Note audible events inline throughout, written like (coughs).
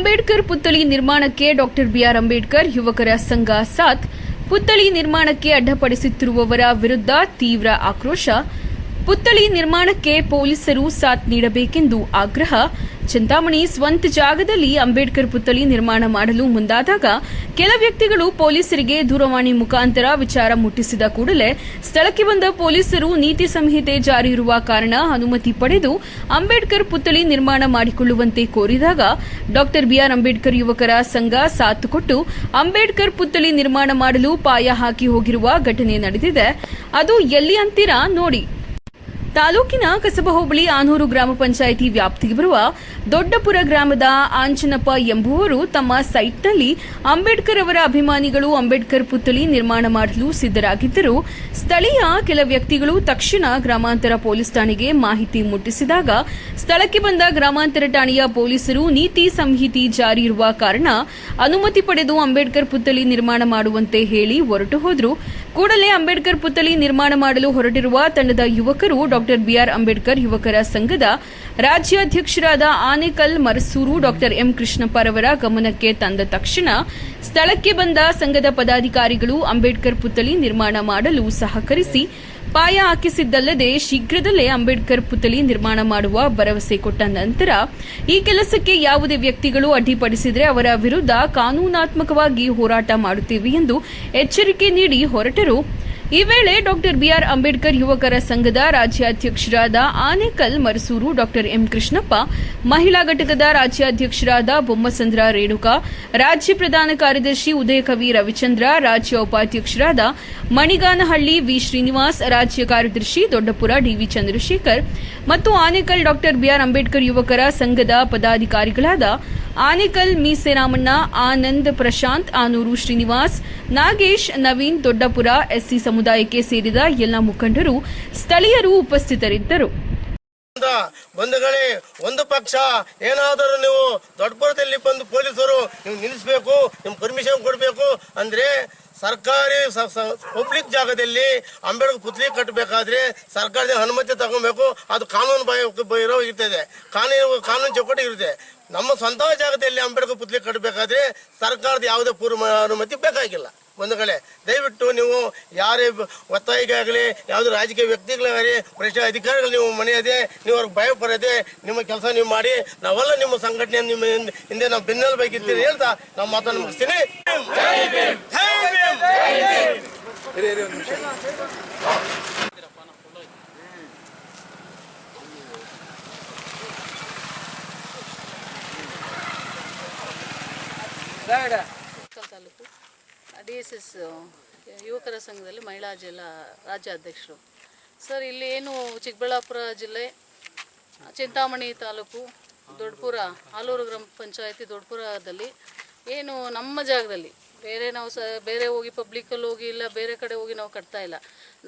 ಅಂಬೇಡ್ಕರ್ ಪುತ್ಥಳಿ ನಿರ್ಮಾಣಕ್ಕೆ doctor B R Ambedkar ಯುವಕರ ಸಂಘ ಸಾಥ್. ಪುತ್ಥಳಿ ನಿರ್ಮಾಣಕ್ಕೆ ಅಡ್ಡಪಡಿಸುತ್ತಿರುವವರ ವಿರುದ್ಧ ತೀವ್ರ ಆಕ್ರೋಶ. ಪುತ್ಥಳಿ ನಿರ್ಮಾಣಕ್ಕೆ ಪೊಲೀಸರು ಸಾಥ್ ನೀಡಬೇಕೆಂದು ಆಗ್ರಹ. ಚಿಂತಾಮಣಿ ಸ್ವಂತ ಜಾಗದಲ್ಲಿ ಅಂಬೇಡ್ಕರ್ ಪುತ್ಥಳಿ ನಿರ್ಮಾಣ ಮಾಡಲು ಮುಂದಾದಾಗ ಕೆಲ ವ್ಯಕ್ತಿಗಳು ಪೊಲೀಸರಿಗೆ ದೂರವಾಣಿ ಮುಖಾಂತರ ವಿಚಾರ ಮುಟ್ಟಿಸಿದ ಕೂಡಲೇ ಸ್ಥಳಕ್ಕೆ ಬಂದ ಪೊಲೀಸರು ನೀತಿ ಸಂಹಿತೆ ಜಾರಿ ಇರುವ ಕಾರಣ ಅನುಮತಿ ಪಡೆದು ಅಂಬೇಡ್ಕರ್ ಪುತ್ಥಳಿ ನಿರ್ಮಾಣ ಮಾಡಿಕೊಳ್ಳುವಂತೆ ಕೋರಿದಾಗ ಡಾಕ್ಟರ್ ಬಿಆರ್ ಅಂಬೇಡ್ಕರ್ ಯುವಕರ ಸಂಘ ಸಾಥ್ ಕೊಟ್ಟು ಅಂಬೇಡ್ಕರ್ ಪುತ್ಥಳಿ ನಿರ್ಮಾಣ ಮಾಡಲು ಪಾಯ ಹಾಕಿ ಹೋಗಿರುವ ಘಟನೆ ನಡೆದಿದೆ. ಅದು ಎಲ್ಲಿ ಅಂತೀರಾ ನೋಡಿ. ತಾಲೂಕಿನ ಕಸಬ ಹೋಬಳಿ ಆನೂರು ಗ್ರಾಮ ಪಂಚಾಯಿತಿ ವ್ಯಾಪ್ತಿಗೆ ಬರುವ ದೊಡ್ಡಪುರ ಗ್ರಾಮದ ಆಂಜನಪ್ಪ ಎಂಬುವರು ತಮ್ಮ ಸೈಟ್ನಲ್ಲಿ ಅಂಬೇಡ್ಕರ್ ಅವರ ಅಭಿಮಾನಿಗಳು ಅಂಬೇಡ್ಕರ್ ಪುತ್ಥಳಿ ನಿರ್ಮಾಣ ಮಾಡಲು ಸಿದ್ದರಾಗಿದ್ದರು ಸ್ಥಳೀಯ ಕೆಲ ವ್ಯಕ್ತಿಗಳು ತಕ್ಷಣ ಗ್ರಾಮಾಂತರ ಪೊಲೀಸ್ ಠಾಣೆಗೆ ಮಾಹಿತಿ ಮುಟ್ಟಿಸಿದಾಗ ಸ್ಥಳಕ್ಕೆ ಬಂದ ಗ್ರಾಮಾಂತರ ಠಾಣೆಯ ಪೊಲೀಸರು ನೀತಿ ಸಂಹಿತಿ ಜಾರಿ ಇರುವ ಕಾರಣ ಅನುಮತಿ ಪಡೆದು ಅಂಬೇಡ್ಕರ್ ಪುತ್ಥಳಿ ನಿರ್ಮಾಣ ಮಾಡುವಂತೆ ಹೇಳಿ ಹೊರಟು ಹೋದರು. ಕೂಡಲೇ ಅಂಬೇಡ್ಕರ್ ಪುತ್ಥಳಿ ನಿರ್ಮಾಣ ಮಾಡಲು ಹೊರಟಿರುವ ತಂಡದ ಯುವಕರು ಡಾಕ್ಟರ್ ಬಿಆರ್ ಅಂಬೇಡ್ಕರ್ ಯುವಕರ ಸಂಘದ ರಾಜ್ಯಾಧ್ಯಕ್ಷರಾದ ಆನೇಕಲ್ ಮರಸೂರು ಡಾಕ್ಟರ್ ಎಂ ಕೃಷ್ಣಪ್ಪರವರ ಗಮನಕ್ಕೆ ತಂದ ತಕ್ಷಣ ಸ್ಥಳಕ್ಕೆ ಬಂದ ಸಂಘದ ಪದಾಧಿಕಾರಿಗಳು ಅಂಬೇಡ್ಕರ್ ಪುತ್ಥಳಿ ನಿರ್ಮಾಣ ಮಾಡಲು ಸಹಕರಿಸಿ ಪಾಯ ಹಾಕಿಸಿದ್ದಲ್ಲದೆ ಶೀಘ್ರದಲ್ಲೇ ಅಂಬೇಡ್ಕರ್ ಪುತ್ಥಳಿ ನಿರ್ಮಾಣ ಮಾಡುವ ಭರವಸೆ ಕೊಟ್ಟ ನಂತರ ಈ ಕೆಲಸಕ್ಕೆ ಯಾವುದೇ ವ್ಯಕ್ತಿಗಳು ಅಡ್ಡಿಪಡಿಸಿದರೆ ಅವರ ವಿರುದ್ಧ ಕಾನೂನಾತ್ಮಕವಾಗಿ ಹೋರಾಟ ಮಾಡುತ್ತೇವೆ ಎಂದು ಎಚ್ಚರಿಕೆ ನೀಡಿ ಹೊರಟರು. ಈ ವೇಳೆ ಡಾಕ್ಟರ್ ಬಿಆರ್ ಅಂಬೇಡ್ಕರ್ ಯುವಕರ ಸಂಘದ ರಾಜ್ಯಾಧ್ಯಕ್ಷರಾದ ಆನೇಕಲ್ ಮರಸೂರು, ಡಾಕ್ಟರ್ ಎಂ ಕೃಷ್ಣಪ್ಪ, ಮಹಿಳಾ ಘಟಕದ ರಾಜ್ಯಾಧ್ಯಕ್ಷರಾದ ಬೊಮ್ಮಸಂದ್ರ ರೇಣುಕಾ, ರಾಜ್ಯ ಪ್ರಧಾನ ಕಾರ್ಯದರ್ಶಿ ಉದಯಕವಿ ರವಿಚಂದ್ರ, ರಾಜ್ಯ ಉಪಾಧ್ಯಕ್ಷರಾದ ಮಣಿಗಾನಹಳ್ಳಿ ವಿ ಶ್ರೀನಿವಾಸ್, ರಾಜ್ಯ ಕಾರ್ಯದರ್ಶಿ ದೊಡ್ಡಪುರ ಡಿವಿ ಚಂದ್ರಶೇಖರ್ ಮತ್ತು ಆನೇಕಲ್ ಡಾಕ್ಟರ್ ಬಿಆರ್ ಅಂಬೇಡ್ಕರ್ ಯುವಕರ ಸಂಘದ ಪದಾಧಿಕಾರಿಗಳಾದ ಆನೇಕಲ್ ಮೀಸೆರಾಮಣ್ಣ, ಆನಂದ್ ಪ್ರಶಾಂತ್, ಆನೂರು ಶ್ರೀನಿವಾಸ್, ನಾಗೇಶ್, ನವೀನ್ ದೊಡ್ಡಪುರ, ಎಸ್ಸಿ ಸಮುದಾಯಕ್ಕೆ ಸೇರಿದ ಎಲ್ಲ ಮುಖಂಡರು ಸ್ಥಳೀಯರು ಉಪಸ್ಥಿತರಿದ್ದರು. ಬಂಧುಗಳೇ, ಒಂದು ಪಕ್ಷ, ಏನಾದರೂ ನೀವು ದೊಡ್ಡಪುರದಲ್ಲಿ ಬಂದು ಪೊಲೀಸರು ನೀವು ನಿಲ್ಲಿಸಬೇಕು ನಿಮ್ ಪರ್ಮಿಷನ್ ಕೊಡಬೇಕು ಅಂದ್ರೆ ಸರ್ಕಾರಿ ಪಬ್ಲಿಕ್ ಜಾಗದಲ್ಲಿ ಅಂಬೇಡ್ಕರ್ ಪುತ್ಲಿ ಕಟ್ಟಬೇಕಾದ್ರೆ ಸರ್ಕಾರದ ಅನುಮತಿ ತಗೊಬೇಕು. ಅದು ಕಾನೂನು ಬೈರೋ ಇರ್ತದೆ. ಕಾನೂನು ಕಾನೂನು ಚೌಕಟ್ಟು ಇರುತ್ತೆ. ನಮ್ಮ ಸ್ವಂತ ಜಾಗದಲ್ಲಿ ಅಂಬೇಡ್ಕರ್ ಪುತ್ಲಿ ಕಟ್ಟಬೇಕಾದ್ರೆ ಸರ್ಕಾರದ ಯಾವುದೇ ಪೂರ್ವ ಅನುಮತಿ ಬೇಕಾಗಿಲ್ಲ. ಬಂಧುಗಳೇ ದಯವಿಟ್ಟು ನೀವು ಯಾರೇ ಒತ್ತಾಯಿಗೆ ಒತ್ತಾಯಿಗಾಗಲಿ ಯಾವುದೇ ರಾಜಕೀಯ ವ್ಯಕ್ತಿಗಳಾಗಲಿ ಭ್ರಷ್ಟ ಅಧಿಕಾರಿಗಳು ನೀವು ಮನೆಯದೆ ನೀವು ಅವ್ರಿಗೆ ಭಯ ಪಡದೆ ನಿಮ್ಮ ಕೆಲಸ ನೀವು ಮಾಡಿ ನಾವೆಲ್ಲ ನಿಮ್ಮ ಸಂಘಟನೆ ನಿಮ್ಮ ಹಿಂದೆ- ನಾವು ಬೆನ್ನೆಲುಬಾಗಿರ್ತೀವಿ ಹೇಳ್ತಾ ನಾವು ಮಾತನ್ನು ಮುಗಿಸ್ತೀನಿ. ತಾಲೂಕು. ಡಿ ಎಸ್ ಎಸ್ ಯುವಕರ ಸಂಘದಲ್ಲಿ ಮಹಿಳಾ ಜಿಲ್ಲಾ ರಾಜ್ಯಾಧ್ಯಕ್ಷರು. ಸರ್, ಇಲ್ಲಿ ಏನು ಚಿಕ್ಕಬಳ್ಳಾಪುರ ಜಿಲ್ಲೆ, ಚಿಂತಾಮಣಿ ತಾಲೂಕು, ದೊಡ್ಡಪುರ ಆಲೂರು ಗ್ರಾಮ ಪಂಚಾಯತಿ ದೊಡ್ಡಪುರದಲ್ಲಿ ಏನು ನಮ್ಮ ಜಾಗದಲ್ಲಿ, ಬೇರೆ ನಾವು ಸ, ಬೇರೆ ಹೋಗಿ ಪಬ್ಲಿಕಲ್ಲಿ ಹೋಗಿ ಇಲ್ಲ, ಬೇರೆ ಕಡೆ ಹೋಗಿ ನಾವು ಕಟ್ತಾ ಇಲ್ಲ.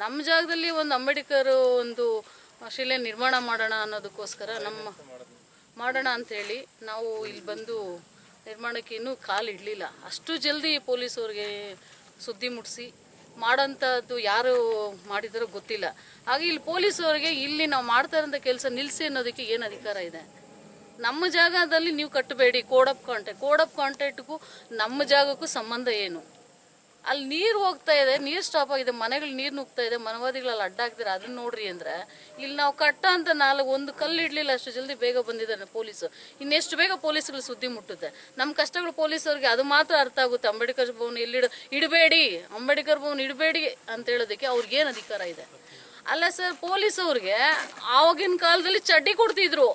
ನಮ್ಮ ಜಾಗದಲ್ಲಿ ಒಂದು ಅಂಬೇಡ್ಕರ್ ಒಂದು ಶಿಲೆ ನಿರ್ಮಾಣ ಮಾಡೋಣ ಅನ್ನೋದಕ್ಕೋಸ್ಕರ ನಮ್ಮ ಮಾಡೋಣ ಅಂಥೇಳಿ ನಾವು ಇಲ್ಲಿ ಬಂದು ನಿರ್ಮಾಣಕ್ಕೆ ಇನ್ನೂ ಕಾಲು ಇಡಲಿಲ್ಲ. ಅಷ್ಟು ಜಲ್ದಿ ಪೊಲೀಸವ್ರಿಗೆ ಸುದ್ದಿ ಮುಟ್ಟಿಸಿ ಮಾಡೋಂಥದ್ದು ಯಾರು ಮಾಡಿದಾರೋ ಗೊತ್ತಿಲ್ಲ. ಹಾಗೆ ಇಲ್ಲಿ ಪೊಲೀಸವ್ರಿಗೆ ಇಲ್ಲಿ ನಾವು ಮಾಡ್ತಾ ಇರೋಂಥ ಕೆಲಸ ನಿಲ್ಲಿಸಿ ಅನ್ನೋದಕ್ಕೆ ಏನು ಅಧಿಕಾರ ಇದೆ? ನಮ್ಮ ಜಾಗದಲ್ಲಿ ನೀವು ಕಟ್ಟಬೇಡಿ code of contact code of ಕಾಂಟ್ಯಾಕ್ಟ್ಗೂ ನಮ್ಮ ಜಾಗಕ್ಕೂ ಸಂಬಂಧ ಏನು? ಅಲ್ಲಿ ನೀರು ಹೋಗ್ತಾ ಇದೆ, ನೀರು ಸ್ಟಾಪ್ ಆಗಿದೆ, ಮನೆಗಳು ನೀರು ನುಗ್ತಾ ಇದೆ ಮನವಾದಿಗಳಲ್ಲಿ ಅಡ್ಡ ಹಾಕ್ತಾರೆ ಅದನ್ನ ನೋಡ್ರಿ ಅಂದ್ರೆ, ಇಲ್ಲಿ ನಾವು ಕಟ್ಟ ಅಂತ ನಾಲ್ಕು ಒಂದು ಕಲ್ಲು ಇಡ್ಲಿಲ್ಲ, ಅಷ್ಟು ಜಲ್ದಿ ಬೇಗ ಬಂದಿದ್ದಾರೆ ಪೊಲೀಸು. ಇನ್ನೆಷ್ಟು ಬೇಗ ಪೊಲೀಸ್ಗಳು ಸುದ್ದಿ ಮುಟ್ಟುತ್ತೆ? ನಮ್ಮ ಕಷ್ಟಗಳು ಪೊಲೀಸರಿಗೆ ಅದು ಮಾತ್ರ ಅರ್ಥ ಆಗುತ್ತೆ. ಅಂಬೇಡ್ಕರ್ ಭವನ ಎಲ್ಲಿಡ, ಇಡಬೇಡಿ, ಅಂಬೇಡ್ಕರ್ ಭವನ ಇಡಬೇಡಿ ಅಂತ ಹೇಳೋದಕ್ಕೆ ಅವ್ರಿಗೇನು ಅಧಿಕಾರ ಇದೆ? ಅಲ್ಲ ಸರ್ ಪೊಲೀಸ್ ಅವ್ರಿಗೆ ಆವಾಗಿನ ಕಾಲದಲ್ಲಿ ಚಡ್ಡಿ ಕೊಡ್ತಿದ್ರು.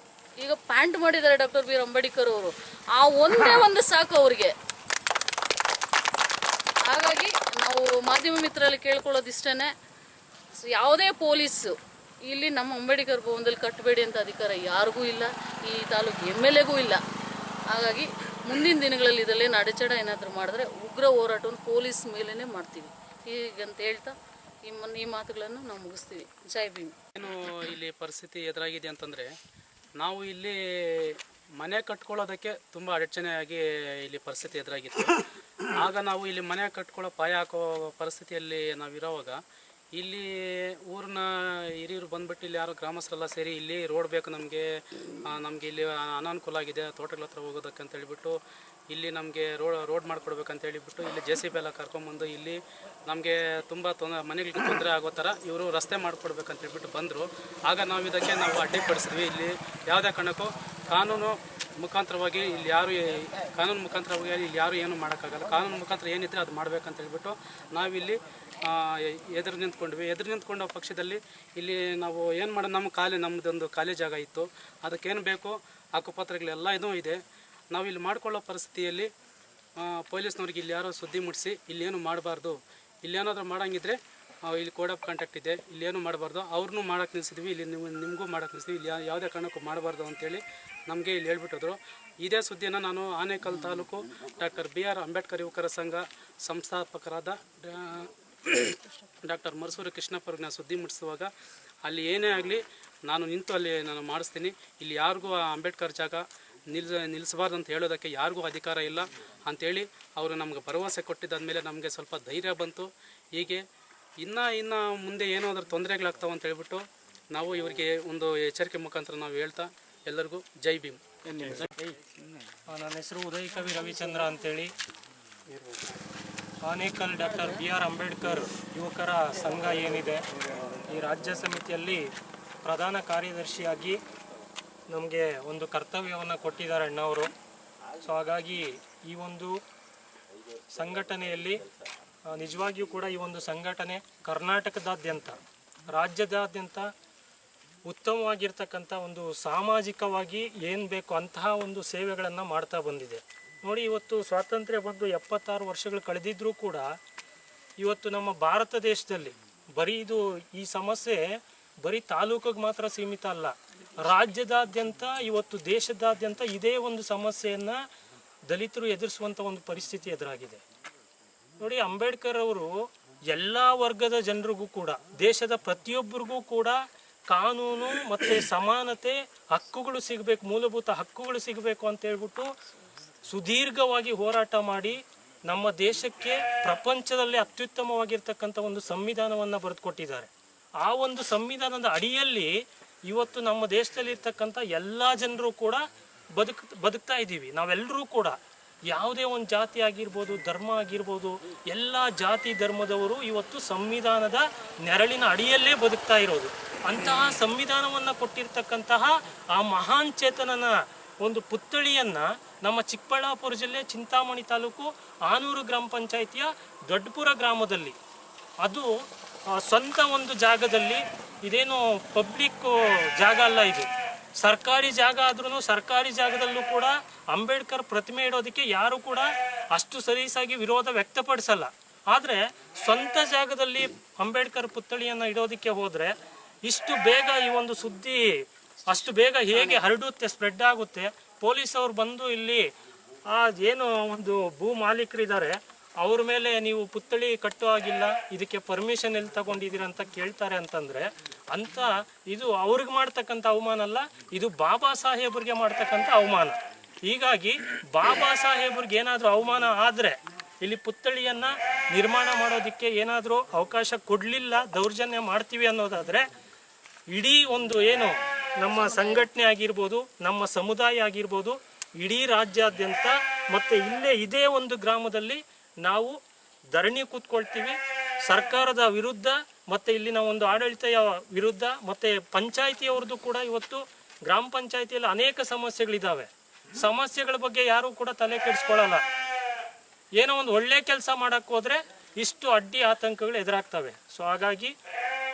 ಈಗ ಪ್ಯಾಂಟ್ ಮಾಡಿದ್ದಾರೆ ಡಾಕ್ಟರ್ ಬಿ ಆರ್ ಅಂಬೇಡ್ಕರ್ ಅವರು. ಆ ಒಂದೇ ಒಂದು ಸಾಕು ಅವ್ರಿಗೆ. ಹಾಗಾಗಿ ನಾವು ಮಾಧ್ಯಮ ಮಿತ್ರರಲ್ಲಿ ಕೇಳ್ಕೊಳ್ಳೋದಿಷ್ಟೇ ಯಾವುದೇ ಪೊಲೀಸು ಇಲ್ಲಿ ನಮ್ಮ ಅಂಬೇಡ್ಕರ್ ಭವನದಲ್ಲಿ ಕಟ್ಟಬೇಡಿ ಅಂತ ಅಧಿಕಾರ ಯಾರಿಗೂ ಇಲ್ಲ, ಈ ತಾಲೂಕು ಎಂ ಎಲ್ ಎಗೂ ಇಲ್ಲ. ಹಾಗಾಗಿ ಮುಂದಿನ ದಿನಗಳಲ್ಲಿ ಇದರಲ್ಲೇನು ಅಡಚಣೆ ಏನಾದರೂ ಮಾಡಿದ್ರೆ ಉಗ್ರ ಹೋರಾಟವನ್ನು ಪೊಲೀಸ್ ಮೇಲೇ ಮಾಡ್ತೀವಿ. ಹೀಗಂತ ಹೇಳ್ತಾ ಈ ಈ ಮಾತುಗಳನ್ನು ನಾವು ಮುಗಿಸ್ತೀವಿ. ಜೈ ಭೀಮ್. ಏನು ಇಲ್ಲಿ ಪರಿಸ್ಥಿತಿ ಎದುರಾಗಿದೆ ಅಂತಂದರೆ ನಾವು ಇಲ್ಲಿ ಮನೆ ಕಟ್ಕೊಳ್ಳೋದಕ್ಕೆ ತುಂಬ ಅಡಚಣೆಯಾಗಿ ಇಲ್ಲಿ ಪರಿಸ್ಥಿತಿ ಎದುರಾಗಿತ್ತು. ಆಗ ನಾವು ಇಲ್ಲಿ ಮನೆ ಕಟ್ಕೊಳ್ಳೋ ಪಾಯ ಹಾಕೋ ಪರಿಸ್ಥಿತಿಯಲ್ಲಿ ನಾವಿರೋವಾಗ, ಇಲ್ಲಿ ಊರಿನ ಹಿರಿಯರು ಬಂದ್ಬಿಟ್ಟು ಇಲ್ಲಿ ಯಾರು ಗ್ರಾಮಸ್ಥರೆಲ್ಲ ಸೇರಿ ಇಲ್ಲಿ ರೋಡ್ ಬೇಕು ನಮಗೆ ನಮಗೆ ಇಲ್ಲಿ ಅನಾನುಕೂಲ ಆಗಿದೆ, ತೋಟಗಳ ಹತ್ರ ಹೋಗೋದಕ್ಕೆ ಅಂತ ಹೇಳಿಬಿಟ್ಟು ಇಲ್ಲಿ ನಮಗೆ ರೋಡ್ ರೋಡ್ ಮಾಡಿಕೊಡ್ಬೇಕಂತ ಹೇಳಿಬಿಟ್ಟು ಇಲ್ಲಿ ಜೆ ಸಿ ಬಿ ಎಲ್ಲ ಕರ್ಕೊಂಬಂದು ಇಲ್ಲಿ ನಮಗೆ ತುಂಬ ತೊಂದರೆ, ಮನೆಗಳಿಗೆ ತೊಂದರೆ ಆಗೋ ಥರ ಇವರು ರಸ್ತೆ ಮಾಡಿಕೊಡ್ಬೇಕಂತ ಹೇಳ್ಬಿಟ್ಟು ಬಂದರು. ಆಗ ನಾವು ಇದಕ್ಕೆ ನಾವು ಅಡ್ಡಿಪಡಿಸಿದ್ವಿ ಇಲ್ಲಿ ಯಾವುದೇ ಕಾರಣಕ್ಕೂ ಕಾನೂನು ಮುಖಾಂತರವಾಗಿ ಇಲ್ಲಿ ಯಾರು ಕಾನೂನು ಮುಖಾಂತರವಾಗಿ ಇಲ್ಲಿ ಯಾರು ಏನು ಮಾಡೋಕ್ಕಾಗಲ್ಲ. ಕಾನೂನು ಮುಖಾಂತರ ಏನಿದ್ರೆ ಅದು ಮಾಡ್ಬೇಕಂತ ಹೇಳ್ಬಿಟ್ಟು ನಾವಿಲ್ಲಿ ಎದುರು ನಿಂತ್ಕೊಂಡ್ವಿ. ಎದುರು ನಿಂತ್ಕೊಂಡ ಪಕ್ಷದಲ್ಲಿ ಇಲ್ಲಿ ನಾವು ಏನು ಮಾಡೋದು ನಮ್ಮ ಕಾಲೇ ನಮ್ಮದೊಂದು ಖಾಲಿ ಜಾಗ ಇತ್ತು. ಅದಕ್ಕೇನು ಬೇಕು? ಹಕ್ಕುಪತ್ರಗಳೆಲ್ಲ ಇದೂ ಇದೆ. ನಾವು ಇಲ್ಲಿ ಮಾಡ್ಕೊಳ್ಳೋ ಪರಿಸ್ಥಿತಿಯಲ್ಲಿ ಪೊಲೀಸ್ನವ್ರಿಗೆ ಇಲ್ಲಿ ಯಾರೋ ಸುದ್ದಿ ಮುಟ್ಟಿಸಿ ಇಲ್ಲೇನು ಮಾಡಬಾರ್ದು? ಇಲ್ಲೇನಾದರೂ ಮಾಡಂಗಿದ್ರೆ ಇಲ್ಲಿ ಕೋಡ್ ಆಫ್ ಕಾಂಟ್ಯಾಕ್ಟ್ ಇದೆ. ಏನು ಮಾಡಬಾರ್ದು? ಅವ್ರನ್ನೂ ಮಾಡೋಕ್ಕೆ ನಿಲ್ಸಿದ್ವಿ. ಇಲ್ಲಿ ನಿಮ್ಮ ನಿಮಗೂ ಮಾಡೋಕೆ ನಿಲ್ಸಿದ್ವಿ. ಇಲ್ಲಿ ಯಾವುದೇ ಕಾರಣಕ್ಕೂ ಮಾಡಬಾರ್ದು ಅಂತೇಳಿ ನಮಗೆ ಇಲ್ಲಿ ಹೇಳ್ಬಿಟ್ಟಿದ್ರು. ಇದೇ ಸುದ್ದಿನ ನಾನು Anekal taluk doctor B R Ambedkar ಯುವಕರ ಸಂಘ ಸಂಸ್ಥಾಪಕರಾದ (coughs) ಡಾಕ್ಟರ್ ಮರಸೂರು ಕೃಷ್ಣಪ್ಪವ್ರಿಗೆ ಸುದ್ದಿ ಮುಟ್ಟಿಸುವಾಗ ಅಲ್ಲಿ ಏನೇ ಆಗಲಿ ನಾನು ನಿಂತು ಅಲ್ಲಿ ನಾನು ಮಾಡಿಸ್ತೀನಿ. ಇಲ್ಲಿ ಯಾರಿಗೂ ಆ ಅಂಬೇಡ್ಕರ್ ಜಾಗ ನಿಲ್ಸ ನಿಲ್ಲಿಸಬಾರ್ದು ಅಂತ ಹೇಳೋದಕ್ಕೆ ಯಾರಿಗೂ ಅಧಿಕಾರ ಇಲ್ಲ ಅಂಥೇಳಿ ಅವರು ನಮಗೆ ಭರವಸೆ ಕೊಟ್ಟಿದ್ದಾದಮೇಲೆ ನಮಗೆ ಸ್ವಲ್ಪ ಧೈರ್ಯ ಬಂತು. ಹೀಗೆ ಇನ್ನು ಇನ್ನು ಮುಂದೆ ಏನಾದರೂ ತೊಂದರೆಗಳಾಗ್ತಾವೆ ಅಂತ ಹೇಳ್ಬಿಟ್ಟು ನಾವು ಇವರಿಗೆ ಒಂದು ಎಚ್ಚರಿಕೆ ಮುಖಾಂತರ ನಾವು ಹೇಳ್ತಾ ಎಲ್ಲರಿಗೂ ಜೈ ಭೀಮ್. ನನ್ನ ಹೆಸರು ಉದಯ ಕವಿ ರವಿಚಂದ್ರ ಅಂತೇಳಿ. Anekal doctor B R Ambedkar ಯುವಕರ ಸಂಘ ಏನಿದೆ, ಈ ರಾಜ್ಯ ಸಮಿತಿಯಲ್ಲಿ ಪ್ರಧಾನ ಕಾರ್ಯದರ್ಶಿಯಾಗಿ ನಮಗೆ ಒಂದು ಕರ್ತವ್ಯವನ್ನು ಕೊಟ್ಟಿದ್ದಾರೆ ಅಣ್ಣವರು. ಸೊ ಹಾಗಾಗಿ ಈ ಒಂದು ಸಂಘಟನೆಯಲ್ಲಿ ನಿಜವಾಗಿಯೂ ಕೂಡ ಈ ಒಂದು ಸಂಘಟನೆ ಕರ್ನಾಟಕದಾದ್ಯಂತ, ರಾಜ್ಯದಾದ್ಯಂತ ಉತ್ತಮವಾಗಿರ್ತಕ್ಕಂಥ ಒಂದು ಸಾಮಾಜಿಕವಾಗಿ ಏನು ಬೇಕು ಅಂತಹ ಒಂದು ಸೇವೆಗಳನ್ನು ಮಾಡ್ತಾ ಬಂದಿದೆ. ನೋಡಿ, ಇವತ್ತು ಸ್ವಾತಂತ್ರ್ಯ ಬಂದು ಎಪ್ಪತ್ತಾರು ವರ್ಷಗಳು ಕಳೆದಿದ್ರೂ ಕೂಡ ಇವತ್ತು ನಮ್ಮ ಭಾರತ ದೇಶದಲ್ಲಿ ಬರೀ ಇದು ಈ ಸಮಸ್ಯೆ ಬರೀ ತಾಲೂಕಿಗೆ ಮಾತ್ರ ಸೀಮಿತ ಅಲ್ಲ, ರಾಜ್ಯದಾದ್ಯಂತ, ಇವತ್ತು ದೇಶದಾದ್ಯಂತ ಇದೇ ಒಂದು ಸಮಸ್ಯೆಯನ್ನು ದಲಿತರು ಎದುರಿಸುವಂಥ ಒಂದು ಪರಿಸ್ಥಿತಿ ಎದುರಾಗಿದೆ. ನೋಡಿ ಅಂಬೇಡ್ಕರ್ ಅವರು ಎಲ್ಲ ವರ್ಗದ ಜನರಿಗೂ ಕೂಡ, ದೇಶದ ಪ್ರತಿಯೊಬ್ಬರಿಗೂ ಕೂಡ ಕಾನೂನು ಮತ್ತು ಸಮಾನತೆ ಹಕ್ಕುಗಳು ಸಿಗಬೇಕು, ಮೂಲಭೂತ ಹಕ್ಕುಗಳು ಸಿಗಬೇಕು ಅಂತ ಹೇಳ್ಬಿಟ್ಟು ಸುದೀರ್ಘವಾಗಿ ಹೋರಾಟ ಮಾಡಿ ನಮ್ಮ ದೇಶಕ್ಕೆ ಪ್ರಪಂಚದಲ್ಲಿ ಅತ್ಯುತ್ತಮವಾಗಿರ್ತಕ್ಕಂಥ ಒಂದು ಸಂವಿಧಾನವನ್ನು ಬರೆದುಕೊಟ್ಟಿದ್ದಾರೆ. ಆ ಒಂದು ಸಂವಿಧಾನದ ಅಡಿಯಲ್ಲಿ ಇವತ್ತು ನಮ್ಮ ದೇಶದಲ್ಲಿ ಇರ್ತಕ್ಕಂಥ ಎಲ್ಲ ಜನರು ಕೂಡ ಬದುಕ್, ಬದುಕ್ತಾ ಇದ್ದೀವಿ. ನಾವೆಲ್ಲರೂ ಕೂಡ ಯಾವುದೇ ಒಂದು ಜಾತಿ ಆಗಿರ್ಬೋದು, ಧರ್ಮ ಆಗಿರ್ಬೋದು, ಎಲ್ಲ ಜಾತಿ ಧರ್ಮದವರು ಇವತ್ತು ಸಂವಿಧಾನದ ನೆರಳಿನ ಅಡಿಯಲ್ಲೇ ಬದುಕ್ತಾ ಇರೋದು. ಅಂತಹ ಸಂವಿಧಾನವನ್ನು ಕೊಟ್ಟಿರ್ತಕ್ಕಂತಹ ಆ ಮಹಾನ್ ಚೇತನನ ಒಂದು ಪುತ್ಥಳಿಯನ್ನು ನಮ್ಮ ಚಿಕ್ಕಬಳ್ಳಾಪುರ ಜಿಲ್ಲೆ ಚಿಂತಾಮಣಿ ತಾಲೂಕು ಆನೂರು ಗ್ರಾಮ ಪಂಚಾಯಿತಿಯ ದೊಡ್ಡಪುರ ಗ್ರಾಮದಲ್ಲಿ. ಅದು ಸ್ವಂತ ಒಂದು ಜಾಗದಲ್ಲಿ ಇದೇನು ಪಬ್ಲಿಕ್ ಜಾಗ ಅಲ್ಲ ಇದು. ಸರ್ಕಾರಿ ಜಾಗ ಆದ್ರೂ ಸರ್ಕಾರಿ ಜಾಗದಲ್ಲೂ ಕೂಡ ಅಂಬೇಡ್ಕರ್ ಪ್ರತಿಮೆ ಇಡೋದಕ್ಕೆ ಯಾರು ಕೂಡ ಅಷ್ಟು ಸರೀಸಾಗಿ ವಿರೋಧ ವ್ಯಕ್ತಪಡಿಸಲ್ಲ. ಆದರೆ ಸ್ವಂತ ಜಾಗದಲ್ಲಿ ಅಂಬೇಡ್ಕರ್ ಪುತ್ಥಳಿಯನ್ನು ಇಡೋದಕ್ಕೆ ಹೋದರೆ ಇಷ್ಟು ಬೇಗ ಈ ಒಂದು ಸುದ್ದಿ ಅಷ್ಟು ಬೇಗ ಹೇಗೆ ಹರಡುತ್ತೆ, ಸ್ಪ್ರೆಡ್ ಆಗುತ್ತೆ ಪೊಲೀಸ್ ಅವ್ರು ಬಂದು ಇಲ್ಲಿ ಆ ಏನು ಒಂದು ಭೂ ಮಾಲೀಕರಿದ್ದಾರೆ, ಅವ್ರ ಮೇಲೆ ನೀವು ಪುತ್ಥಳಿ ಕಟ್ಟೋ ಆಗಿಲ್ಲ ಇದಕ್ಕೆ ಪರ್ಮಿಷನ್ ಎಲ್ಲಿ ತಗೊಂಡಿದ್ದೀರ ಅಂತ ಕೇಳ್ತಾರೆ ಅಂತಂದ್ರೆ ಅಂತ ಇದು ಅವ್ರಿಗೆ ಮಾಡ್ತಕ್ಕಂಥ ಅವಮಾನ ಅಲ್ಲ, ಇದು ಬಾಬಾ ಸಾಹೇಬ್ರಿಗೆ ಮಾಡ್ತಕ್ಕಂಥ ಅವಮಾನ. ಹೀಗಾಗಿ ಬಾಬಾ ಸಾಹೇಬ್ರಿಗೆ ಏನಾದರೂ ಅವಮಾನ ಆದರೆ ಇಲ್ಲಿ ಪುತ್ಥಳಿಯನ್ನ ನಿರ್ಮಾಣ ಮಾಡೋದಕ್ಕೆ ಏನಾದರೂ ಅವಕಾಶ ಕೊಡಲಿಲ್ಲ, ದೌರ್ಜನ್ಯ ಮಾಡ್ತೀವಿ ಅನ್ನೋದಾದರೆ ಇಡೀ ಒಂದು ಏನು ನಮ್ಮ ಸಂಘಟನೆ ಆಗಿರ್ಬೋದು, ನಮ್ಮ ಸಮುದಾಯ ಆಗಿರ್ಬೋದು, ಇಡೀ ರಾಜ್ಯಾದ್ಯಂತ ಮತ್ತು ಇಲ್ಲೇ ಇದೇ ಒಂದು ಗ್ರಾಮದಲ್ಲಿ ನಾವು ಧರಣಿ ಕೂತ್ಕೊಳ್ತೀವಿ. ಸರ್ಕಾರದ ವಿರುದ್ಧ ಮತ್ತು ಇಲ್ಲಿನ ಒಂದು ಆಡಳಿತ ವಿರುದ್ಧ ಮತ್ತು ಪಂಚಾಯಿತಿಯವ್ರದ್ದು ಕೂಡ ಇವತ್ತು ಗ್ರಾಮ ಪಂಚಾಯಿತಿಯಲ್ಲಿ ಅನೇಕ ಸಮಸ್ಯೆಗಳಿದ್ದಾವೆ ಸಮಸ್ಯೆಗಳ ಬಗ್ಗೆ ಯಾರೂ ಕೂಡ ತಲೆ ಕೆಡಿಸ್ಕೊಳ್ಳಲ್ಲ. ಏನೋ ಒಂದು ಒಳ್ಳೆ ಕೆಲಸ ಮಾಡಕ್ಕೆ ಹೋದ್ರೆ ಇಷ್ಟು ಅಡ್ಡಿ ಆತಂಕಗಳು ಎದುರಾಗ್ತವೆ. ಸೊ ಹಾಗಾಗಿ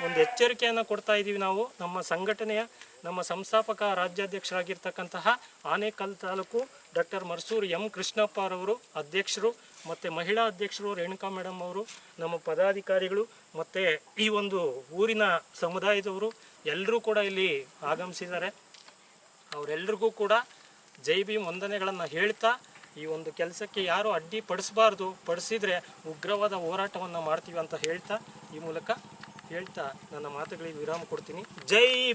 ಒಂದು ಎಚ್ಚರಿಕೆಯನ್ನು ಕೊಡ್ತಾ ಇದ್ದೀವಿ ನಾವು. ನಮ್ಮ ಸಂಘಟನೆಯ, ನಮ್ಮ ಸಂಸ್ಥಾಪಕ ರಾಜ್ಯಾಧ್ಯಕ್ಷರಾಗಿರ್ತಕ್ಕಂತಹ ಆನೇಕಲ್ ತಾಲೂಕು ಡಾಕ್ಟರ್ ಮರ್ಸೂರು ಎಂ ಕೃಷ್ಣಪ್ಪ ಅವರವರು ಅಧ್ಯಕ್ಷರು ಮತ್ತು ಮಹಿಳಾ ಅಧ್ಯಕ್ಷರು ರೇಣುಕಾ ಮೇಡಮ್ ಅವರು, ನಮ್ಮ ಪದಾಧಿಕಾರಿಗಳು, ಮತ್ತು ಈ ಒಂದು ಊರಿನ ಸಮುದಾಯದವರು ಎಲ್ಲರೂ ಕೂಡ ಇಲ್ಲಿ ಆಗಮಿಸಿದ್ದಾರೆ. ಅವರೆಲ್ಲರಿಗೂ ಕೂಡ ಜೈ ಭೀಮ್ ವಂದನೆಗಳನ್ನು ಹೇಳ್ತಾ ಈ ಒಂದು ಕೆಲಸಕ್ಕೆ ಯಾರು ಅಡ್ಡಿ ಪಡಿಸಬಾರ್ದು, ಪಡಿಸಿದ್ರೆ ಉಗ್ರವಾದ ಹೋರಾಟವನ್ನು ಮಾಡ್ತೀವಿ ಅಂತ ಹೇಳ್ತಾ ಈ ಮೂಲಕ ಹೇಳ್ತಾ ನನ್ನ ಮಾತುಗಳಿಗೆ ವಿರಾಮ ಕೊಡ್ತೀನಿ. ಜೈ